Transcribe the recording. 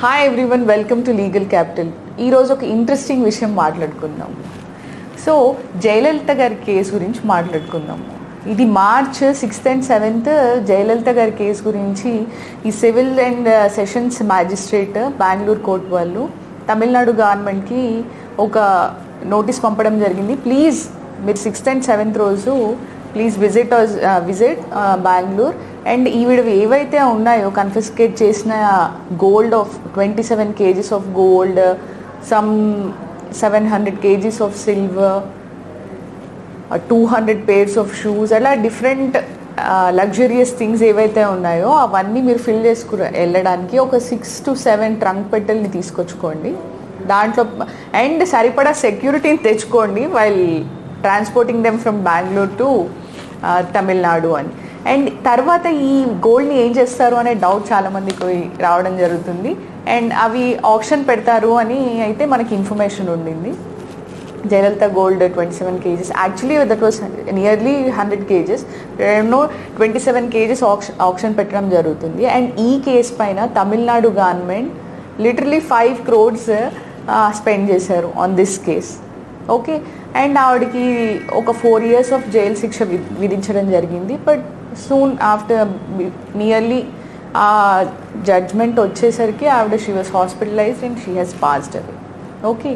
Hi everyone welcome to legal capital ఈరోజు ఒక interesting విషయం మాట్లాడుకుందాం. సో జయలలిత గారి కేసు గురించి మాట్లాడుకుందాం. ఇది March sixth and seventh Jayalalithaa గారి కేసు గురించి ఈ civil and uh, sessions magistrate Bengaluru court వాళ్ళు తమిళనాడు గవర్నమెంట్కి ఒక నోటీస్ పంపడం జరిగింది. ప్లీజ్ మీరు సిక్స్త్ అండ్ సెవెంత్ రోజు please visit visit Bengaluru. And ఈవిడవి ఏవైతే ఉన్నాయో కన్ఫిస్కేట్ చేసిన gold of twenty seven kgs of gold some seven hundred kgs of silver two hundred pairs of shoes అలా డిఫరెంట్ లగ్జరియస్ థింగ్స్ ఏవైతే ఉన్నాయో అవన్నీ మీరు ఫిల్ చేసుకు వెళ్ళడానికి ఒక సిక్స్ టు సెవెన్ ట్రంక్ పెట్టెల్ని తీసుకొచ్చుకోండి. దాంట్లో అండ్ సరిపడా సెక్యూరిటీని తెచ్చుకోండి while transporting them from Bengaluru to Tamil Nadu అని. అండ్ తర్వాత ఈ గోల్డ్ని ఏం చేస్తారు అనే డౌట్ చాలామందికి రావడం జరుగుతుంది. అండ్ అవి ఆప్షన్ పెడతారు అని అయితే మనకి ఇన్ఫర్మేషన్ ఉండింది. Jayalalithaa gold twenty seven kgs actually that was nearly hundred kgs ఎన్నో twenty seven kgs option option పెట్టడం జరుగుతుంది. అండ్ ఈ కేసు పైన Tamil Nadu government literally five crores spend చేశారు on this case okay and ఆవిడకి ఒక four years of jail శిక్ష వి- విధించడం జరిగింది. బట్ సూన్ ఆఫ్టర్ నియర్లీ ఆ జడ్జ్మెంట్ వచ్చేసరికి ఆవిడ she was hospitalised and she has passed away okay